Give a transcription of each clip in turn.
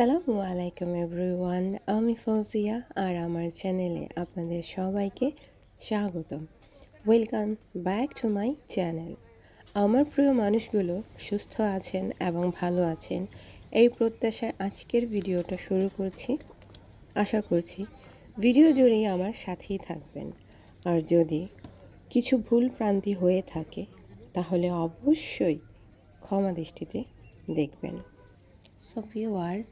আসসালামু আলাইকুম এভরিওয়ান, আমি ফৌজিয়া আর আমার চ্যানেলে আপনাদের সবাইকে স্বাগতম। Welcome back to my channel আমার প্রিয় মানুষগুলো সুস্থ আছেন এবং ভালো আছেন, এই প্রত্যাশায় আজকের ভিডিওটা শুরু করছি। আশা করছি ভিডিও জুড়েই আমার সাথেই থাকবেন। আর যদি কিছু ভুল প্রান্তি হয়ে থাকে, তাহলে অবশ্যই ক্ষমা দৃষ্টিতে দেখবেন। সো ভিউয়ার্স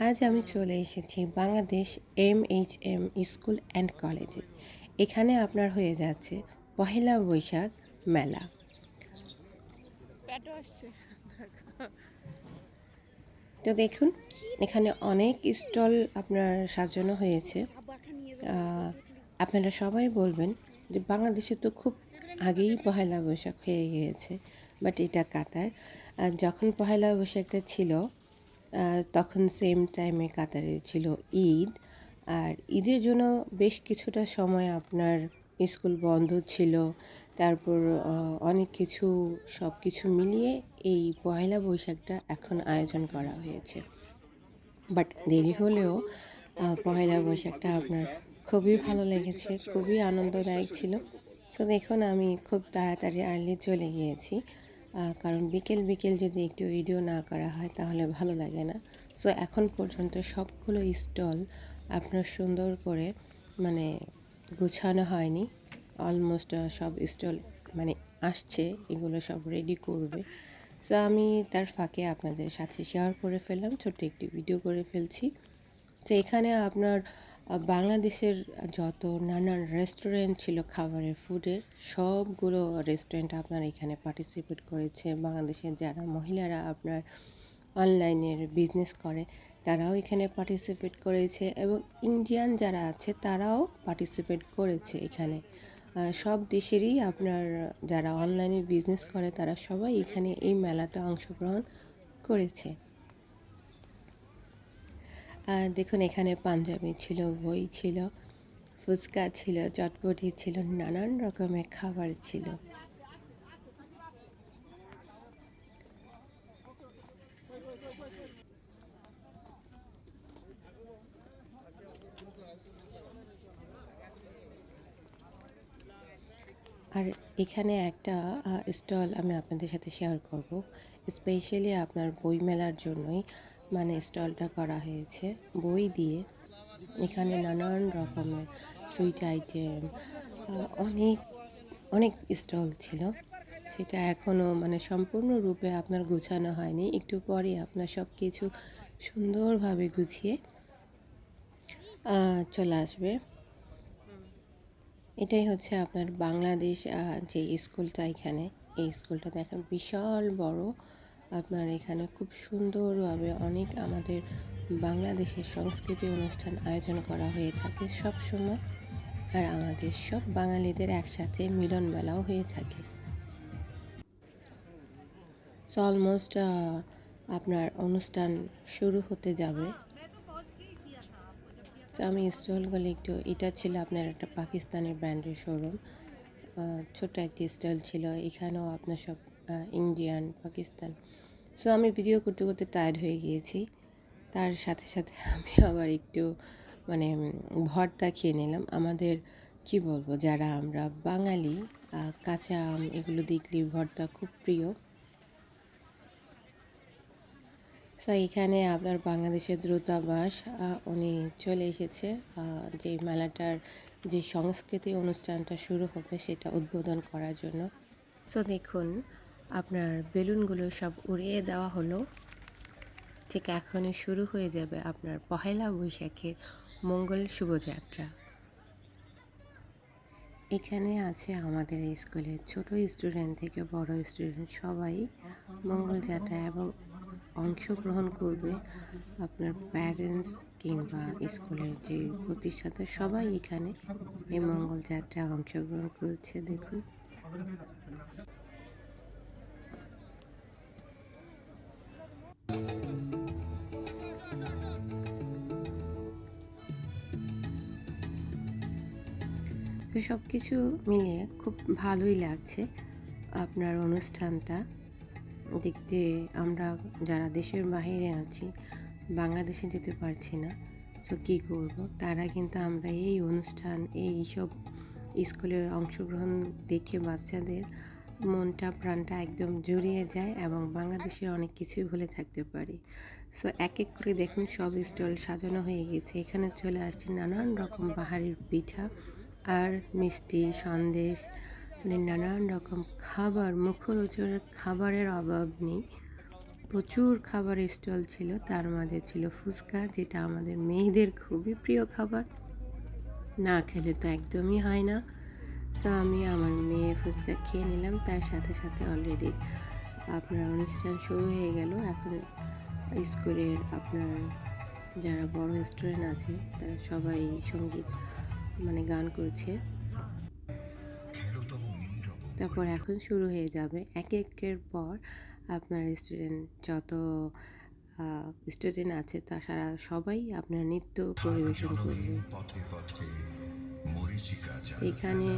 আজ আমি চলে এসেছি Bangladesh M H M school and কলেজে। এখানে আপনার হয়ে যাচ্ছে পহেলা বৈশাখ মেলা। তো দেখুন এখানে অনেক স্টল আপনার সাজানো হয়েছে। আপনারা সবাই বলবেন যে বাংলাদেশে তো খুব আগেই পহেলা বৈশাখ হয়ে গিয়েছে বাট এটা কাতার। আর যখন পহেলা বৈশাখটা ছিল তখন সেম টাইমে কাতারে ছিল ঈদ। আর ঈদের জন্য বেশ কিছুটা সময় আপনার স্কুল বন্ধ ছিল। তারপর অনেক কিছু সব কিছু মিলিয়ে এই পয়লা বৈশাখটা এখন আয়োজন করা হয়েছে। বাট দেরি হলেও পয়লা বৈশাখটা আপনার খুবই ভালো লেগেছে, খুবই আনন্দদায়ক ছিল। সো দেখুন, আমি খুব তাড়াতাড়ি আর্লি চলে গিয়েছি। কারণ বিকেল বিকেল যদি একটু ভিডিও না করা হয়, তাহলে ভালো লাগে না। সো এখন পর্যন্ত সবগুলো স্টল আপনার সুন্দর করে মানে গুছানো হয়নি। অলমোস্ট সব স্টল মানে আসছে, এগুলো সব রেডি করবে। সো আমি তার ফাঁকে আপনাদের সাথে শেয়ার করে ফেললাম, ছোট্ট একটি ভিডিও করে ফেলছি। তো এখানে আপনার বাংলাদেশের যত নানান রেস্টুরেন্ট ছিল খাবারের ফুডের সবগুলো রেস্টুরেন্ট আপনার এখানে পার্টিসিপেট করেছে। বাংলাদেশের যারা মহিলারা আপনার অনলাইনের বিজনেস করে, তারাও এখানে পার্টিসিপেট করেছে এবং ইন্ডিয়ান যারা আছে, তারাও পার্টিসিপেট করেছে এখানে। সব দেশেরই আপনার যারা অনলাইনে বিজনেস করে, তারা সবাই এখানে এই মেলাতে অংশগ্রহণ করেছে। দেখুন, এখানে পাঞ্জাবি ছিল, বই ছিল, ফুচকা ছিল, চটপটি ছিল, নানান রকমের খাবার ছিল। আর এখানে একটা স্টল আমি আপনাদের সাথে শেয়ার করব। স্পেশালি আপনার বই মেলার জন্যই মানে স্টলটা করা হয়েছে। বই দিয়ে এখানে নানান রকমের সুইট আইটেম অনেক অনেক স্টল ছিল। সেটা এখনও মানে সম্পূর্ণরূপে আপনার গোছানো হয়নি। একটু পরে আপনার সব কিছু সুন্দরভাবে গুছিয়ে চলে আসবে। এটাই হচ্ছে আপনার বাংলাদেশ যে স্কুলটা এখানে, এই স্কুলটা দেখেন বিশাল বড়। আপনার এখানে খুব সুন্দরভাবে অনেক আমাদের বাংলাদেশের সংস্কৃতি অনুষ্ঠান আয়োজন করা হয়ে থাকে সব সময়। আর আমাদের সব বাঙালিদের একসাথে মিলন মেলাও হয়ে থাকে। সো অলমোস্ট আপনার অনুষ্ঠান শুরু হতে যাবে। আমি স্টলগুলো একটু, এটা ছিল আপনার একটা পাকিস্তানের ব্র্যান্ডের শোরুম ছোট একটি স্টল ছিল, এখানেও আপনার সব ইন্ডিয়ান, পাকিস্তান। সো আমি ভিডিও করতে করতে টায়ার্ড হয়ে গিয়েছি। তার সাথে সাথে আমি আবার একটু মানে ভর্তা খেয়ে নিলাম। আমাদের, কি বলব, যারা আমরা বাঙালি কাঁচা আম এগুলো দেখলে ভর্তা খুব প্রিয়। সো এখানে আপনার বাংলাদেশের দ্রুতাবাস উনি চলে এসেছে। যে মেলাটার যে সংস্কৃতি অনুষ্ঠানটা শুরু হবে, সেটা উদ্বোধন করার জন্য। সো দেখুন আপনার বেলুনগুলো সব উড়িয়ে দেওয়া হলো। ঠিক এখনই শুরু হয়ে যাবে আপনার পহেলা বৈশাখের মঙ্গল শুভযাত্রা। এখানে আছে আমাদের স্কুলের ছোট স্টুডেন্ট থেকে বড় স্টুডেন্ট সবাই মঙ্গলযাত্রা এবং অংশগ্রহণ করবে। আপনার প্যারেন্টস কিংবা স্কুলের যে প্রতিষ্ঠাতা সবাই এখানে এই মঙ্গলযাত্রায় অংশগ্রহণ করছে, দেখুন। তো সব কিছু মিলিয়ে খুব ভালোই লাগছে আপনার অনুষ্ঠানটা। দেখতে আমরা যারা দেশের বাইরে আছি, বাংলাদেশে যেতে পারছি না সো কী করব? তারা কিন্তু আমরা এই অনুষ্ঠান, এই সব স্কুলের অংশগ্রহণ দেখে বাচ্চাদের মনটা, প্রাণটা একদম জড়িয়ে যায় এবং বাংলাদেশের অনেক কিছুই ভুলে থাকতে পারি। সো এক এক করে দেখুন, সব স্টল সাজানো হয়ে গেছে। এখানে চলে আসছে নানান রকম বাহারির পিঠা আর মিষ্টি, সন্দেশ মানে নানান রকম খাবার মুখরোচর খাবারের অভাব নেই। প্রচুর খাবার স্টল ছিল, তার মাঝে ছিল ফুচকা, যেটা আমাদের মেয়েদের খুবই প্রিয় খাবার। না খেলে তো একদমই হয় না। সো আমি আমার মেয়ে ফুচকা খেয়ে নিলাম, তার সাথে সাথে অলরেডি আপনার অনুষ্ঠান শুরু হয়ে গেল। এখন স্কুলের আপনার যারা বড় স্টুডেন্ট আছে, তারা সবাই সংগীত মানে গান করছে। তারপর এখন শুরু হয়ে যাবে। এক একের পর আপনার স্টুডেন্ট যত স্টুডেন্ট আছে তা সারা সবাই আপনার নৃত্য পরিবেশন করবে। এখানে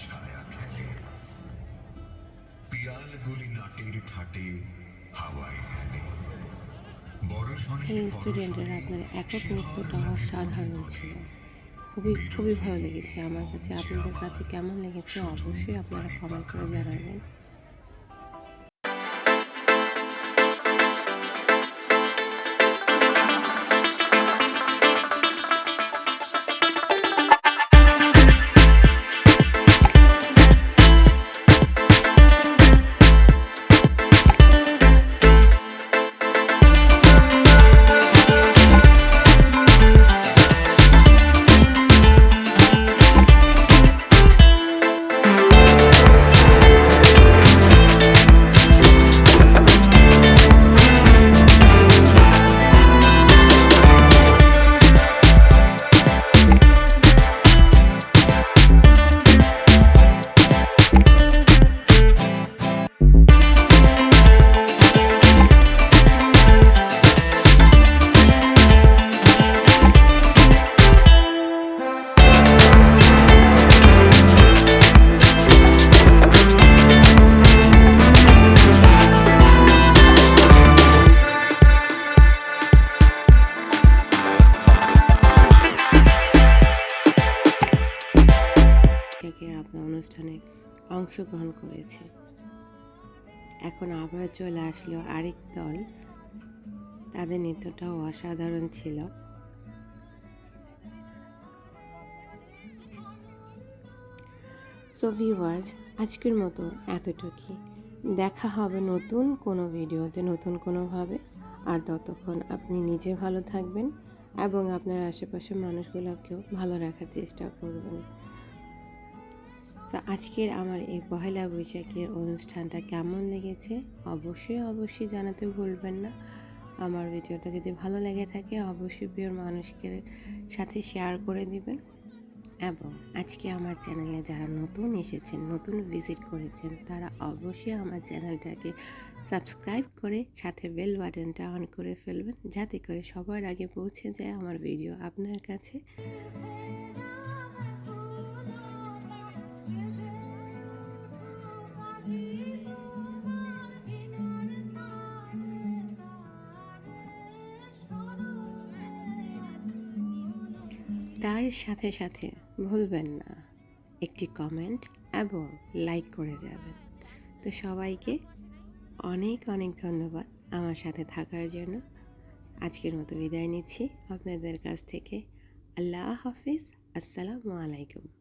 ছায়া খেলে। পিয়াল গলি নাটের খাটে হাওয়ায় গেলে। এই স্টুডেন্টের আপনার একক নৃত্যটা অসাধারণ ছিল। খুবই খুবই ভালো লেগেছে আমার কাছে। আপনাদের কাছে কেমন লেগেছে? অবশ্যই আপনারা কমেন্ট করে জানাবেন। অংশগ্রহণ করেছে। এখন আবার চলে আসলো আরেক দল। তাদের নৃত্যটাও অসাধারণ ছিল। সো ভিউয়ার্স আজকের মতো এতটুকুই। দেখা হবে নতুন কোনো ভিডিওতে নতুন কোনোভাবে। আর ততক্ষণ আপনি নিজে ভালো থাকবেন এবং আপনার আশেপাশের মানুষগুলোকেও ভালো রাখার চেষ্টা করবেন। তো আজকের আমার এই পহেলা বৈশাখের অনুষ্ঠানটা কেমন লেগেছে অবশ্যই অবশ্যই জানাতে ভুলবেন না। আমার ভিডিওটা যদি ভালো লেগে থাকে অবশ্যই প্রিয় মানুষকে সাথে শেয়ার করে দিবেন। এবং আজকে আমার চ্যানেলে যারা নতুন এসেছেন, নতুন ভিজিট করেছেন, তারা অবশ্যই আমার চ্যানেলটাকে সাবস্ক্রাইব করে সাথে বেল বাটনটা অন করে ফেলবেন, যাতে করে সবার আগে পৌঁছে যায় আমার ভিডিও আপনার কাছে। তার সাথে সাথে ভুলবেন না। একটি কমেন্ট এবং লাইক করে যাবেন। তো সবাইকে অনেক অনেক ধন্যবাদ আমার সাথে থাকার জন্য। আজকের মতো বিদায় নিচ্ছি। আপনাদের কাছ থেকে আল্লাহ হাফিজ। আসসালামু আলাইকুম।